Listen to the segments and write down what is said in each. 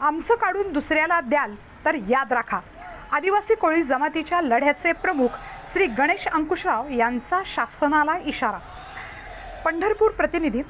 आमचं काढून दुसऱ्याला द्याल तर याद राखा. आदिवासी कोळी जमातीच्या लढ्याचे प्रमुख श्री गणेश अंकुशराव यांचा शासनाला इशारा. पंढरपूर प्रतिनिधी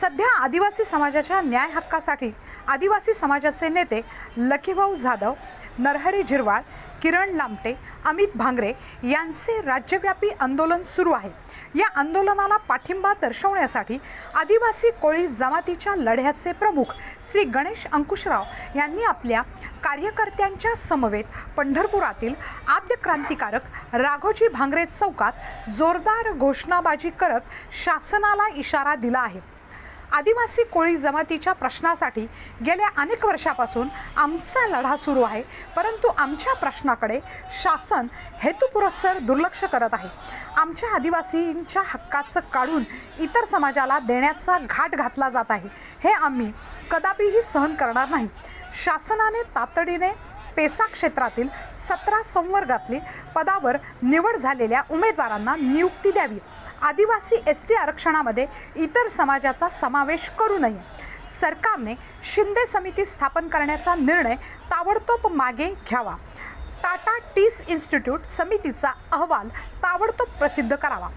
सध्या आदिवासी समाजाच्या न्याय हक्कासाठी आदिवासी समाजाचे नेते लकीभाऊ जाधव नरहरी झिरवाळ किरण लामटे अमित भांगरे यांचे राज्यव्यापी आंदोलन सुरू आहे. या आंदोलनाला पाठिंबा दर्शवण्यासाठी आदिवासी कोळी जमातीच्या लढ्याचे प्रमुख श्री गणेश अंकुशराव यांनी आपल्या कार्यकर्त्यांच्या समवेत पंढरपुरातील आद्य क्रांतिकारक राघोजी भांगरे चौकात जोरदार घोषणाबाजी करत शासनाला इशारा दिला आहे. आदिवासी कोळी जमातीच्या प्रश्नासाठी गेल्या अनेक वर्षापासून आमचा लढा सुरू आहे. परंतु आमच्या प्रश्नाकडे शासन हेतुपुरस्सर दुर्लक्ष करत आहे. आमच्या आदिवासींच्या हक्काचं काढून इतर समाजाला देण्याचा घाट घातला जात आहे. हे आम्ही कदापिही सहन करणार नाही. शासनाने तातडीने पेसा क्षेत्रातील सतरा संवर्गातली पदावर निवड झालेल्या उमेदवारांना नियुक्ती द्यावी. आदिवासी एस टी आरक्षणामध्ये इतर समाजाचा समावेश करू नये सरकारने शिंदे समिती स्थापन करण्याचा निर्णय ताबडतोब मागे घ्यावा. टाटा टीस इन्स्टिट्यूट समितीचा अहवाल ताबडतोब प्रसिद्ध करावा.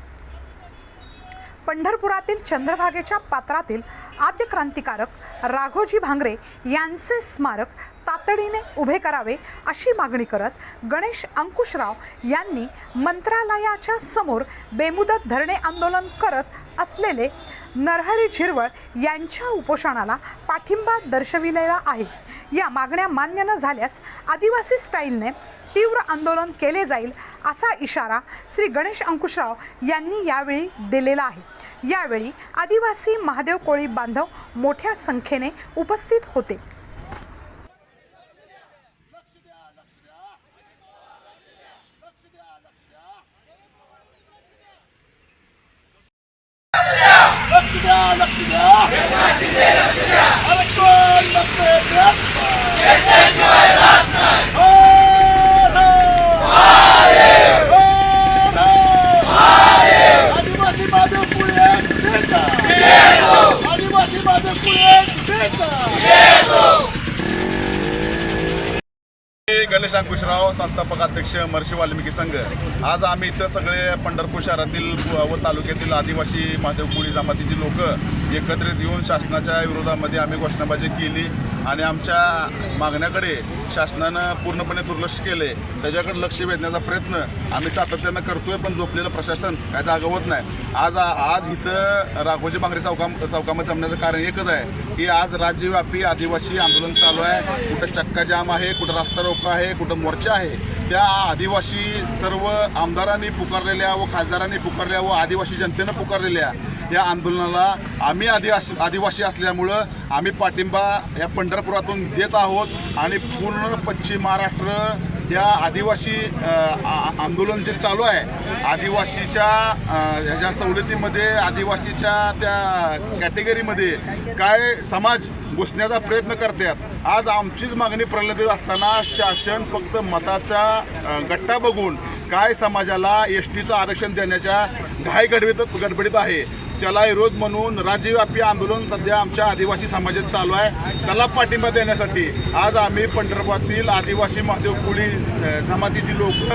पंढरपुरातील चंद्रभागेच्या पात्रातील आद्य क्रांतिकारक राघोजी भांगरे यांचे स्मारक तातडीने उभे करावे अशी मागणी करत गणेश अंकुशराव यांनी मंत्रालयाच्या समोर बेमुदत धरणे आंदोलन करत असलेले नरहरी झिरवळ यांच्या उपोषणाला पाठिंबा दर्शविलेला आहे. या मागण्या मान्य न झाल्यास आदिवासी स्टाईलने तीव्र आंदोलन केले जाईल असा इशारा श्री गणेश अंकुशराव यांनी यावेळी दिलेला आहे. यावेळी आदिवासी महादेव कोळी बांधव मोठ्या संख्येने उपस्थित होते. लक्ष मी गणेश अंकुशराव संस्थापक अध्यक्ष महर्षी वाल्मिकी संघ. आज आम्ही इथं सगळे पंढरपूर शहरातील व तालुक्यातील आदिवासी महादेव कोळी जमातीची लोक एकत्रित येऊन शासनाच्या विरोधामध्ये आम्ही घोषणाबाजी केली आणि आमच्या मागण्याकडे शासनानं पूर्णपणे दुर्लक्ष केले. त्याच्याकडे लक्ष वेधण्याचा प्रयत्न आम्ही सातत्यानं करतोय पण झोपलेलं प्रशासन काय जागा होत नाही. आज आज इथं राघोजी बांगरे चौका चौकामध्ये जमण्याचं कारण एकच आहे की आज राज्यव्यापी आदिवासी आंदोलन चालू आहे. कुठं चक्का जाम आहे कुठं रस्ता रोको आहे कुठं मोर्चा आहे. त्या आदिवासी सर्व आमदारांनी पुकारलेल्या व खासदारांनी पुकारल्या व आदिवासी जनतेनं पुकारलेल्या या आंदोलनाला आम्ही आदिवासी आदिवासी असल्यामुळं आम्ही पाठिंबा या पंढरपुरातून देत आहोत आणि पूर्ण पश्चिम महाराष्ट्र या आदिवासी आ- आंदोलन जे चालू आहे आदिवासीच्या ह्याच्या सवलतीमध्ये आदिवासीच्या त्या कॅटेगरीमध्ये काय समाज घुसण्याचा प्रयत्न करतात आज आमचीच मागणी प्रलंबित असताना शासन फक्त मताचा गट्टा बघून काय समाजाला एस टीचं आरक्षण देण्याच्या घाई गडबडीत गडबडीत आहे. त्याला विरोध म्हणून राज्यव्यापी आंदोलन सध्या आमच्या आदिवासी समाजात चालू आहे. त्याला पाठिंबा देण्यासाठी आज आम्ही पंढरपुरातील आदिवासी महादेव कोळी जमातीची लोक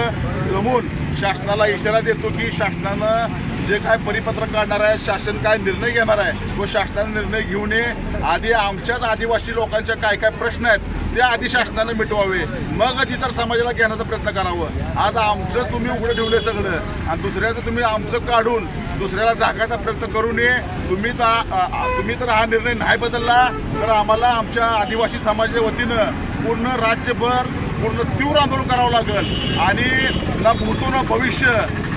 जमून शासनाला इशारा देतो की शासनानं जे काय परिपत्रक काढणार आहे शासन काय निर्णय घेणार आहे व शासनाने निर्णय घेऊ नये आधी आमच्याच आदिवासी लोकांच्या काय काय प्रश्न आहेत ते आधी शासनानं मिटवावे. मग इतर समाजाला घेण्याचा प्रयत्न करावं. आज आमचं तुम्ही उघडं ठेवलं सगळं आणि दुसऱ्याचं तुम्ही आमचं काढून दुसऱ्याला झाकायचा प्रयत्न करू नये. तुम्ही तर तुम्ही तर हा निर्णय नाही बदलला तर आम्हाला आमच्या आदिवासी समाजाच्या वतीनं पूर्ण राज्यभर पूर्ण तीव्र आंदोलन करावं लागेल. आणि ना भूतो भविष्य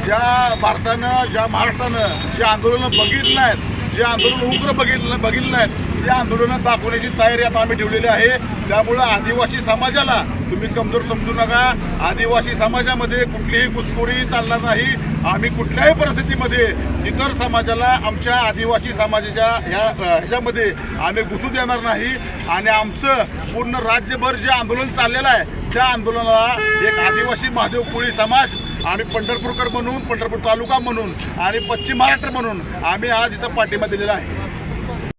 ज्या भारतानं ज्या महाराष्ट्रानं जे आंदोलनं बघितलं आहेत जे आंदोलन उग्र बघितलं बघितलं आहेत ते आंदोलनं दाखवण्याची तयारी आता आम्ही ठेवलेली आहे. त्यामुळं आदिवासी समाजाला तुम्ही कमजोर समजू नका. आदिवासी समाजामध्ये कुठलीही घुसखोरी चालणार नाही. आम्ही कुठल्याही परिस्थितीमध्ये इतर समाजाला आमच्या आदिवासी समाजाच्या ह्या ह्याच्यामध्ये आम्ही घुसू देणार नाही. आणि आमचं पूर्ण राज्यभर जे आंदोलन चाललेलं आहे त्या आंदोलनाला एक आदिवासी महादेव कोळी समाज आम्ही पंढरपूरकर म्हणून पंढरपूर तालुका म्हणून आणि पश्चिम महाराष्ट्र म्हणून आम्ही आज इथं पाठिंबा दिलेला आहे.